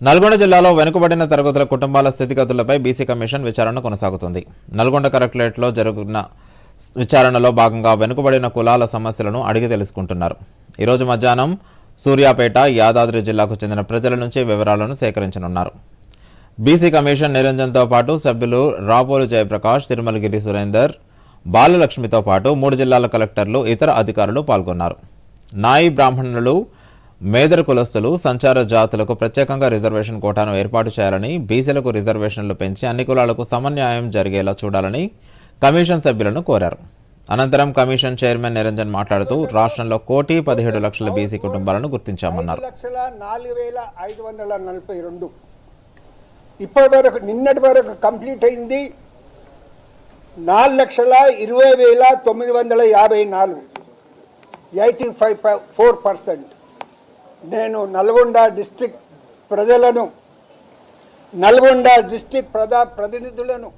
నల్గొండ జిల్లాలో వెనుకబడిన తరగతుల కుటుంబాల స్థితిగతులపై బీసీ కమిషన్ విచారణ కొనసాగుతుంది. నల్గొండ కలెక్టరేట్లో జరుగుతున్న విచారణలో భాగంగా వెనుకబడిన కులాల సమస్యలను అడిగి తెలుసుకుంటున్నారు. ఈరోజు మధ్యాహ్నం సూర్యాపేట యాదాద్రి జిల్లాకు చెందిన ప్రజల నుంచి వివరాలను సేకరించనున్నారు. బీసీ కమిషన్ నిరంజన్తో పాటు సభ్యులు రాపోలు జయప్రకాష్ తిరుమలగిరి సురేందర్ బాలలక్ష్మితో పాటు మూడు జిల్లాల కలెక్టర్లు ఇతర అధికారులు పాల్గొన్నారు. నాయి బ్రాహ్మణులు మేదర కులస్తులు సంచార జాతులకు ప్రత్యేకంగా రిజర్వేషన్ కోటాను ఏర్పాటు చేయాలని బీసీలకు రిజర్వేషన్లు పెంచి అన్ని కులాలకు సమన్యాయం జరిగేలా చూడాలని కమిషన్ సభ్యులను కోరారు. అనంతరం కమిషన్ చైర్మన్ నిరంజన్ మాట్లాడుతూ రాష్ట్రంలో కోటి పదిహేడు లక్షల బీసీ కుటుంబాలను గుర్తించామన్నారు. లక్షల నాలుగు వేల ఐదు వందల నలభై రెండు. ఇప్పటి వరకు నిన్నటి వరకు కంప్లీట్ అయింది నాలుగు లక్షల ఇరవై వేల తొమ్మిది వందల యాభై నాలుగు. Eighty five four percent. నేను నల్గొండ డిస్టిక్ ప్రజలను నల్గొండ డిస్టిక్ ప్రజా ప్రతినిధులను